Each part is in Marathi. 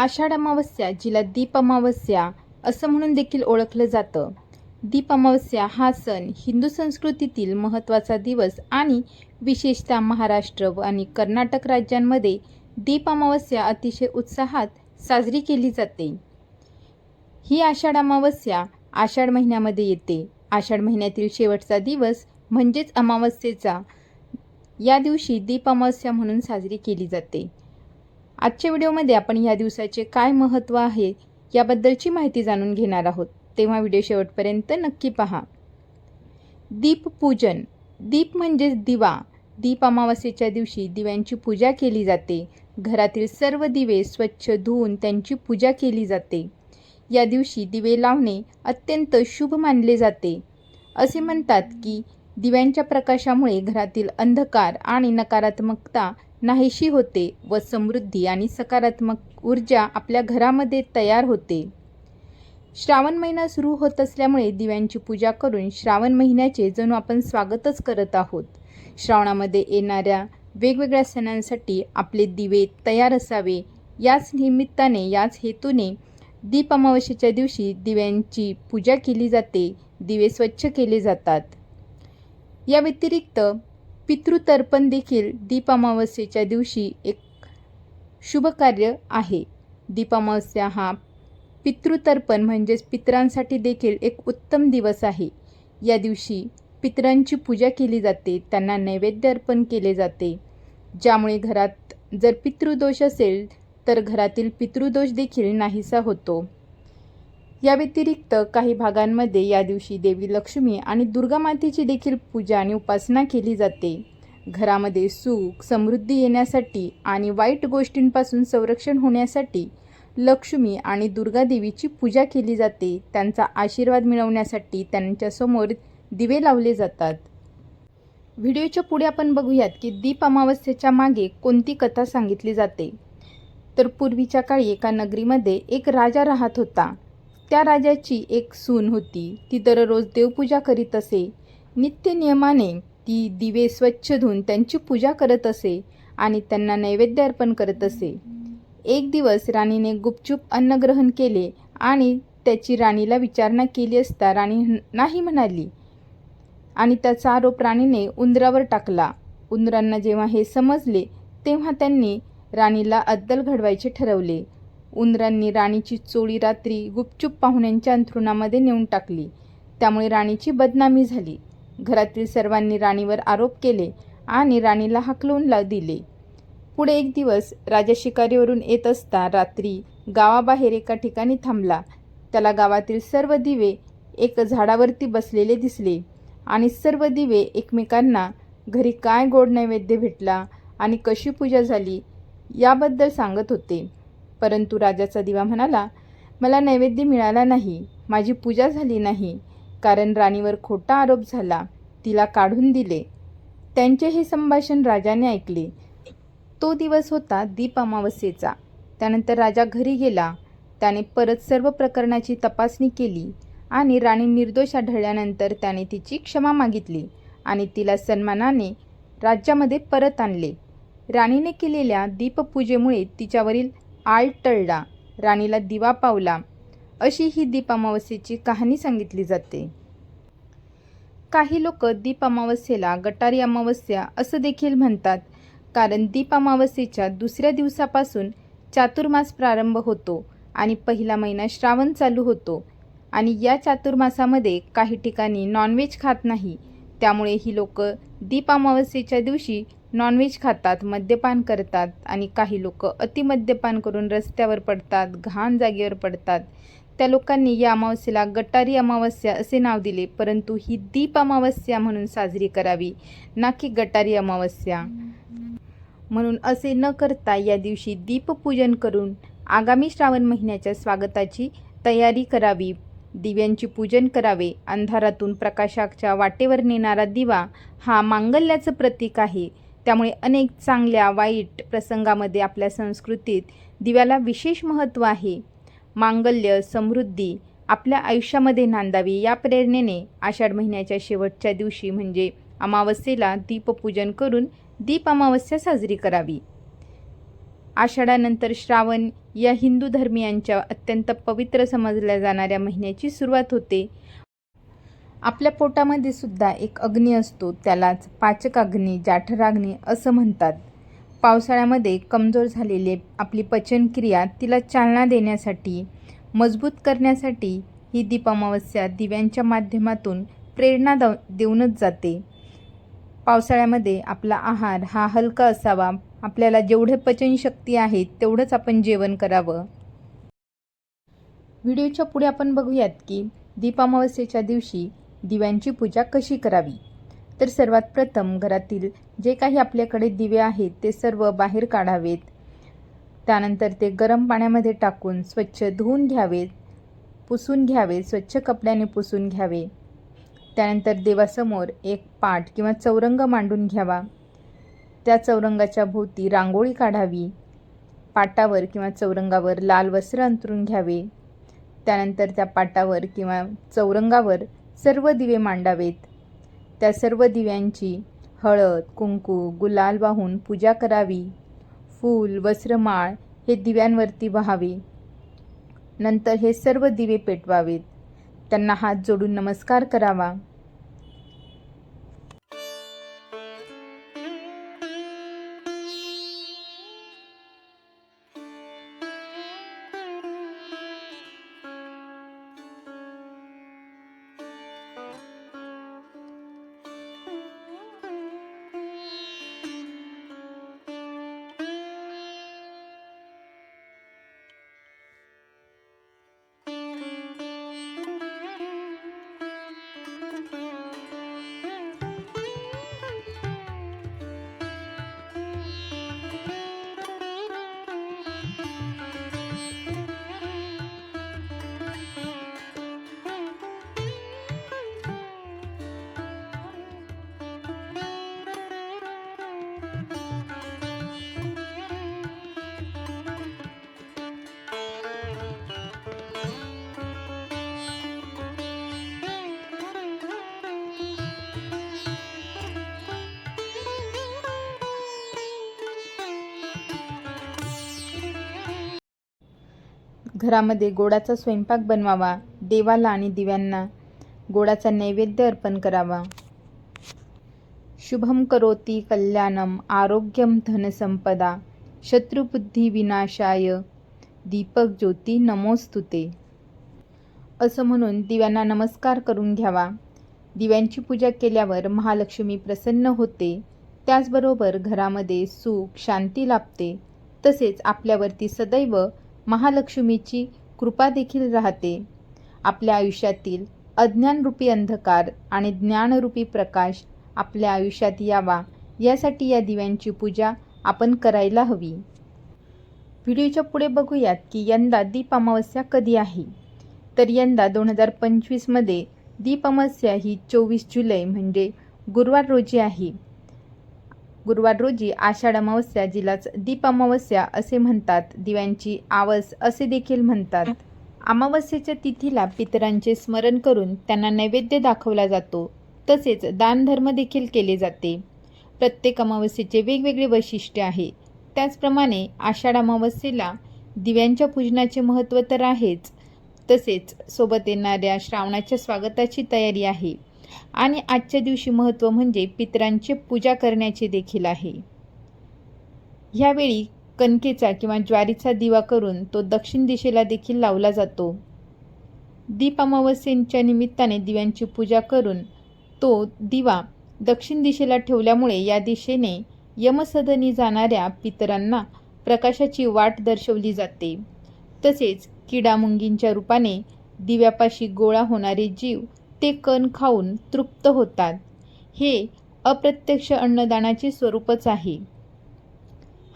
आषाढ अमावस्या जिला दीप अमावस्या असं म्हणून देखील ओळखलं जातं. दीप अमावस्या हा सण हिंदू संस्कृतीतील महत्त्वाचा दिवस आणि विशेषतः महाराष्ट्र व आणि कर्नाटक राज्यांमध्ये दीप अमावस्या अतिशय उत्साहात साजरी केली जाते. ही आषाढ अमावस्या आषाढ महिन्यामध्ये येते. आषाढ महिन्यातील शेवटचा दिवस म्हणजेच अमावस्येचा. या दिवशी दीप अमावस्या म्हणून साजरी केली जाते. आजच्या व्हिडिओमध्ये आपण या दिवसाचे काय महत्त्व आहे याबद्दलची माहिती जाणून घेणार आहोत. तेव्हा व्हिडिओ शेवटपर्यंत नक्की पहा. दीपपूजन. दीप म्हणजेच दिवा. दीप अमावस्येच्या दिवशी दिव्यांची पूजा केली जाते. घरातील सर्व दिवे स्वच्छ धुवून त्यांची पूजा केली जाते. या दिवशी दिवे लावणे अत्यंत शुभ मानले जाते. असे म्हणतात की दिव्यांच्या प्रकाशामुळे घरातील अंधकार आणि नकारात्मकता नाहीशी होते व समृद्धी आणि सकारात्मक ऊर्जा आपल्या घरामध्ये तयार होते. श्रावण महिना सुरू होत असल्यामुळे दिव्यांची पूजा करून श्रावण महिन्याचे जणू आपण स्वागतच करत आहोत. श्रावणामध्ये येणाऱ्या वेगवेगळ्या सणांसाठी आपले दिवे तयार असावे. याच निमित्ताने याच हेतूने दीप अमावस्येच्या दिवशी दिव्यांची पूजा केली जाते. दिवे स्वच्छ केले जातात. या व्यतिरिक्त पितृतर्पण देखील दीपामावस्येच्या दिवशी एक शुभ कार्य आहे. दीपामावस्या हा पितृतर्पण म्हणजेच पितरांसाठी देखील एक उत्तम दिवस आहे. या दिवशी पितरांची पूजा केली जाते त्यांना नैवेद्य अर्पण केले जाते. ज्यामुळे घरात जर पितृदोष असेल तर घरातील पितृदोष देखील नाहीसा होतो. या व्यतिरिक्त काही भागांमध्ये या दिवशी देवी लक्ष्मी आणि दुर्गा मातेची देखील पूजा आणि उपासना केली जाते. घरामध्ये सुख समृद्धी येण्यासाठी आणि वाईट गोष्टींपासून संरक्षण होण्यासाठी लक्ष्मी आणि दुर्गा देवीची पूजा केली जाते. त्यांचा आशीर्वाद मिळवण्यासाठी त्यांच्यासमोर दिवे लावले जातात. व्हिडिओच्या पुढे आपण बघूयात की दीप अमावस्येच्या मागे कोणती कथा सांगितली जाते. तर पूर्वीच्या काळी एका नगरीमध्ये एक राजा राहत होता. त्या राजाची एक सून होती. ती दररोज देवपूजा करीत असे. नित्य नियमाने ती दिवे स्वच्छ धुवून त्यांची पूजा करत असे आणि त्यांना नैवेद्य अर्पण करत असे. एक दिवस राणीने गुपचूप अन्न ग्रहण केले आणि त्याची राणीला विचारणा केली असता राणी नाही म्हणाली. आणि त्याचा आरोप राणीने उंदरावर टाकला. उंदरांना जेव्हा हे समजले तेव्हा त्यांनी राणीला अद्दल घडवायचे ठरवले. उंदरांनी राणीची चोळी रात्री गुपचूप पाहुण्यांच्या अंथरुणामध्ये नेऊन टाकली. त्यामुळे राणीची बदनामी झाली. घरातील सर्वांनी राणीवर आरोप केले आणि राणीला हाकलून ला दिले. पुढे एक दिवस राजा शिकारीवरून येत असता रात्री गावाबाहेर एका ठिकाणी थांबला. त्याला गावातील सर्व दिवे एक झाडावरती बसलेले दिसले आणि सर्व दिवे एकमेकांना घरी काय गोड नैवेद्य भेटला आणि कशी पूजा झाली याबद्दल सांगत होते. परंतु राजाचा दिवा म्हणाला मला नैवेद्य मिळाला नाही माझी पूजा झाली नाही कारण राणीवर खोटा आरोप झाला तिला काढून दिले. त्यांचे हे संभाषण राजाने ऐकले. तो दिवस होता दीप अमावस्येचा. त्यानंतर राजा घरी गेला. त्याने परत सर्व प्रकरणाची तपासणी केली आणि राणी निर्दोष आढळल्यानंतर त्याने तिची क्षमा मागितली आणि तिला सन्मानाने राज्यामध्ये परत आणले. राणीने केलेल्या दीपपूजेमुळे तिच्यावरील आळ टळला राणीला दिवा पावला अशी ही दीप अमावस्येची कहाणी सांगितली जाते. काही लोक दीप अमावस्येला गटारी अमावस्या असं देखील म्हणतात कारण दीप अमावस्येच्या दुसऱ्या दिवसापासून चातुर्मास प्रारंभ होतो आणि पहिला महिना श्रावण चालू होतो आणि या चातुर्मासामध्ये काही ठिकाणी नॉनव्हेज खात नाही त्यामुळे ही लोक दीप अमावस्येच्या दिवशी नॉनव्हेज खातात मद्यपान करतात आणि काही लोक अतिमद्यपान करून रस्त्यावर पडतात घाण जागेवर पडतात. त्या लोकांनी या अमावस्येला गटारी अमावस्या असे नाव दिले परंतु ही दीप अमावस्या म्हणून साजरी करावी ना की गटारी अमावस्या. म्हणून असे न करता या दिवशी दीपपूजन करून आगामी श्रावण महिन्याच्या स्वागताची तयारी करावी. दिव्यांची पूजन करावे. अंधारातून प्रकाशाच्या वाटेवर नेणारा दिवा हा मांगल्याचं प्रतीक आहे. त्यामुळे अनेक चांगल्या वाईट प्रसंगामध्ये आपल्या संस्कृतीत दिव्याला विशेष महत्त्व आहे. मांगल्य समृद्धी आपल्या आयुष्यामध्ये नांदावी या प्रेरणेने आषाढ महिन्याच्या शेवटच्या दिवशी म्हणजे अमावस्येला दीपपूजन करून दीप अमावस्या साजरी करावी. आषाढानंतर श्रावण या हिंदू धर्मियांच्या अत्यंत पवित्र समजल्या जाणाऱ्या महिन्याची सुरुवात होते. आपल्या पोटामध्ये सुद्धा एक अग्नी असतो त्यालाच पाचक अग्नी जाठराग्नी असं म्हणतात. पावसाळ्यामध्ये कमजोर झालेले आपली पचनक्रिया तिला चालना देण्यासाठी मजबूत करण्यासाठी ही दीपामावस्या दिव्यांच्या माध्यमातून प्रेरणा द देऊनच जाते. पावसाळ्यामध्ये आपला आहार हा हलका असावा आपल्याला जेवढे पचनशक्ती आहे तेवढंच आपण जेवण करावं. व्हिडिओच्या पुढे आपण बघूयात की दीपामावस्येच्या दिवशी दिव्यांची पूजा कशी करावी? तर सर्वात प्रथम घरातील जे काही आपल्याकडे दिवे आहेत ते सर्व बाहेर काढावेत. त्यानंतर ते गरम पाण्यामध्ये टाकून स्वच्छ धुवून घ्यावेत पुसून घ्यावे स्वच्छ कपड्याने पुसून घ्यावे. त्यानंतर देवासमोर एक पाट किंवा चौरंग मांडून घ्यावा. त्या चौरंगाच्या भोवती रांगोळी काढावी. पाटावर किंवा चौरंगावर लाल वस्त्र अंतरून घ्यावे. त्यानंतर त्या पाटावर किंवा चौरंगावर सर्व दिवे मांडावेत. त्या सर्व दिव्यांची हळद कुंकू गुलाल वाहून पूजा करावी. फूल वस्त्रमाळ हे दिव्यांवरती व्हावे. नंतर हे सर्व दिवे पेटवावेत. त्यांना हात जोडून नमस्कार करावा. घरामध्ये गोडाचा स्वयंपाक बनवावा देवाला आणि दिव्यांना गोडाचा नैवेद्य अर्पण करावा. शुभम करोती कल्याणम आरोग्यम धनसंपदा शत्रुबुद्धी विनाशाय दीपक ज्योती नमोस्तुते असं म्हणून दिव्यांना नमस्कार करून घ्यावा. दिव्यांची पूजा केल्यावर महालक्ष्मी प्रसन्न होते. त्याचबरोबर घरामध्ये सुख शांती लाभते. तसेच आपल्यावरती सदैव महालक्ष्मीची कृपा देखील राहते. आपल्या आयुष्यातील अज्ञानरूपी अंधकार आणि ज्ञानरूपी प्रकाश आपल्या आयुष्यात यावा यासाठी या दिव्यांची पूजा आपण करायला हवी. व्हिडिओच्या पुढे बघूयात की यंदा दीप अमावस्या कधी आहे? तर यंदा दोन हजार पंचवीसमध्ये दीप अमावस्या ही चोवीस जुलै म्हणजे गुरुवार रोजी आहे. गुरुवार रोजी आषाढ अमावस्या जिलाच दीप अमावस्या असे म्हणतात. दिव्यांची आवस असे देखील म्हणतात. अमावस्येच्या तिथीला पितरांचे स्मरण करून त्यांना नैवेद्य दाखवला जातो. तसेच दानधर्म देखील केले जाते. प्रत्येक अमावस्येचे वेगवेगळे वैशिष्ट्य आहे. त्याचप्रमाणे आषाढ अमावस्येला दिव्यांच्या पूजनाचे महत्त्व तर आहेच. तसेच सोबत येणाऱ्या श्रावणाच्या स्वागताची तयारी आहे. आणि आजच्या दिवशी महत्त्व म्हणजे पितरांची पूजा करण्याचे देखील आहे. ह्यावेळी कणकेचा किंवा ज्वारीचा दिवा करून तो दक्षिण दिशेला देखील लावला जातो. दीप अमावस्येच्या निमित्ताने दिव्यांची पूजा करून तो दिवा दक्षिण दिशेला ठेवल्यामुळे या दिशेने यमसदनी जाणाऱ्या पितरांना प्रकाशाची वाट दर्शवली जाते. तसेच किडामुंगींच्या रूपाने दिव्यापाशी गोळा होणारे जीव ते कण खाऊन तृप्त होतात. हे अप्रत्यक्ष अन्नदानाचे स्वरूपच आहे.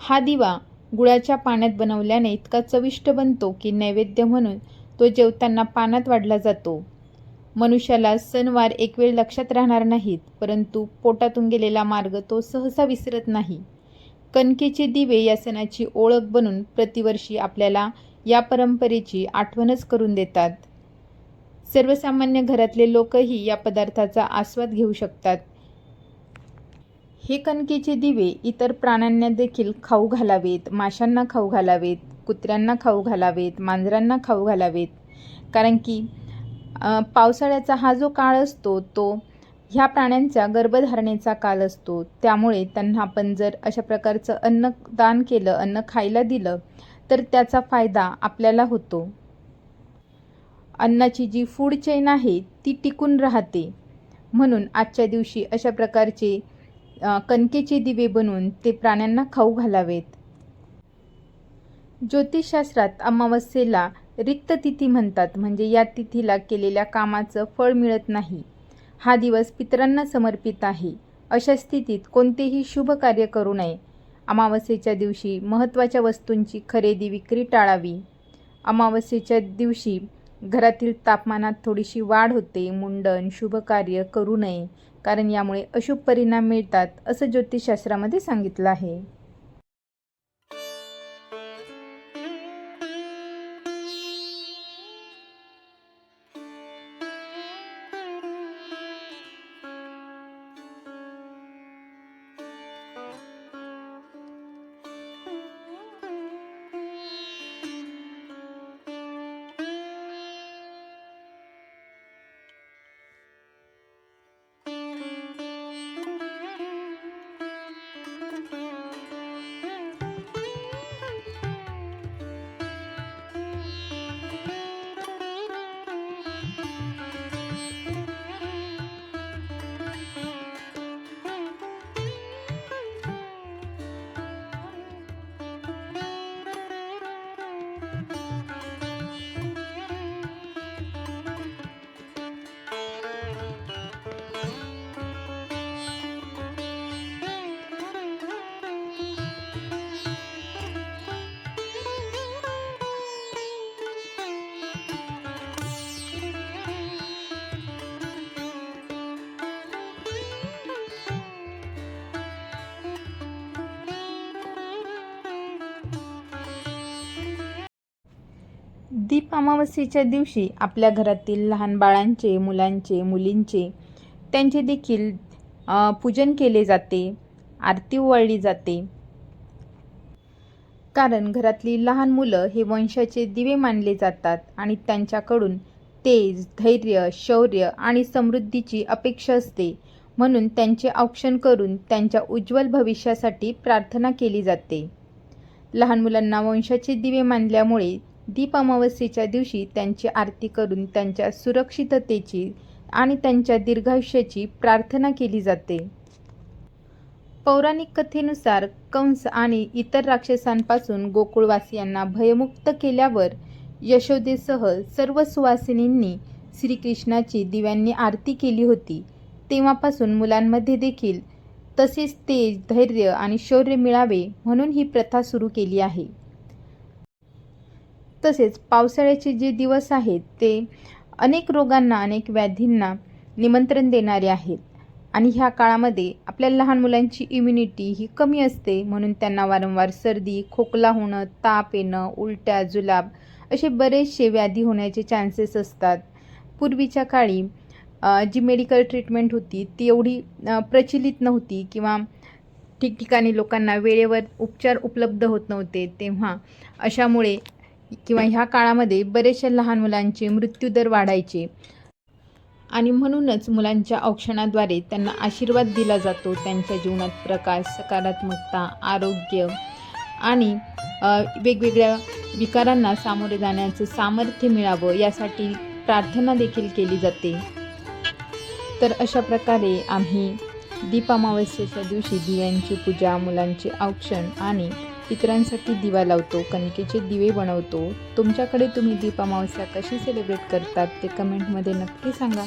हा दिवा गुळाच्या पाण्यात बनवल्याने इतका चविष्ट बनतो की नैवेद्य म्हणून तो जेवताना पानात वाढला जातो. मनुष्याला सणवार एक वेळ लक्षात राहणार नाहीत परंतु पोटातून गेलेला मार्ग तो सहसा विसरत नाही. कणकेचे दिवे या सणाची ओळख बनून प्रतिवर्षी आपल्याला या परंपरेची आठवणच करून देतात. सर्वसामान्य घरातले लोकही या पदार्थाचा आस्वाद घेऊ शकतात. हे कणकेचे दिवे इतर प्राण्यांना देखील खाऊ घालावेत माशांना खाऊ घालावेत कुत्र्यांना खाऊ घालावेत मांजरांना खाऊ घालावेत. कारण की पावसाळ्याचा हा जो काळ असतो तो ह्या प्राण्यांचा गर्भधारणेचा काल असतो. त्यामुळे त्यांना आपण जर अशा प्रकारचं अन्न दान केलं अन्न खायला दिलं तर त्याचा फायदा आपल्याला होतो. अन्नाची जी फूड चेन आहे ती टिकून राहते. म्हणून आजच्या दिवशी अशा प्रकारचे कणकेचे दिवे बनवून ते प्राण्यांना खाऊ घालावेत. ज्योतिषशास्त्रात अमावस्येला रिक्त तिथी म्हणतात. म्हणजे या तिथीला केलेल्या कामाचं फळ मिळत नाही. हा दिवस पितरांना समर्पित आहे. अशा स्थितीत कोणतेही शुभ कार्य करू नये. अमावस्येच्या दिवशी महत्त्वाच्या वस्तूंची खरेदी विक्री टाळावी. अमावस्येच्या दिवशी घरातील तापमानात थोडीशी वाढ होते मुंडन शुभ कार्य करू नये कारण यामुळे अशुभ परिणाम मिळतात असं ज्योतिषशास्त्रामध्ये सांगितलं आहे. दीप अमावस्येच्या दिवशी आपल्या घरातील लहान बाळांचे मुलांचे मुलींचे त्यांचे देखील पूजन केले जाते आरती ओवाळली जाते. कारण घरातली लहान मुलं हे वंशाचे दिवे मानले जातात आणि त्यांच्याकडून तेज धैर्य शौर्य आणि समृद्धीची अपेक्षा असते. म्हणून त्यांचे औक्षण करून त्यांच्या उज्ज्वल भविष्यासाठी प्रार्थना केली जाते. लहान मुलांना वंशाचे दिवे मानल्यामुळे दीप अमावस्येच्या दिवशी त्यांची आरती करून त्यांच्या सुरक्षिततेची आणि त्यांच्या दीर्घायुष्याची प्रार्थना केली जाते. पौराणिक कथेनुसार कंस आणि इतर राक्षसांपासून गोकुळवासियांना भयमुक्त केल्यावर यशोदेसह सर्व सुवासिनींनी श्रीकृष्णाची दिव्यांनी आरती केली होती. तेव्हापासून मुलांमध्ये देखील तसेच तेज धैर्य आणि शौर्य मिळावे म्हणून ही प्रथा सुरू केली आहे. तसेच पावसाळ्याचे जे दिवस आहेत ते अनेक रोगांना अनेक व्याधींना निमंत्रण देणारे आहेत. आणि ह्या काळामध्ये आपल्या लहान मुलांची इम्युनिटी ही कमी असते म्हणून त्यांना वारंवार सर्दी खोकला होणं ताप येणं उलट्या जुलाब असे बरेचसे व्याधी होण्याचे चान्सेस असतात. पूर्वीच्या काळी जी मेडिकल ट्रीटमेंट होती ती एवढी प्रचलित नव्हती किंवा ठिकठिकाणी लोकांना वेळेवर उपचार उपलब्ध होत नव्हते तेव्हा अशामुळे किंवा ह्या काळामध्ये बरेचशा लहान मुलांचे मृत्यूदर वाढायचे. आणि म्हणूनच मुलांच्या औक्षणाद्वारे त्यांना आशीर्वाद दिला जातो. त्यांच्या जीवनात प्रकाश सकारात्मकता आरोग्य आणि वेगवेगळ्या विकारांना सामोरे जाण्याचं सामर्थ्य मिळावं यासाठी प्रार्थना देखील केली जाते. तर अशा प्रकारे आम्ही दीपामावस्येच्या दिवशी दिव्यांची पूजा मुलांचे औक्षण आणि इतरांसाठी दिवा लावतो कणकेचे दिवे बनवतो. तुमच्याकडे तुम्ही दीप अमावस्या कशी सेलिब्रेट करतात ते कमेंटमध्ये नक्की सांगा.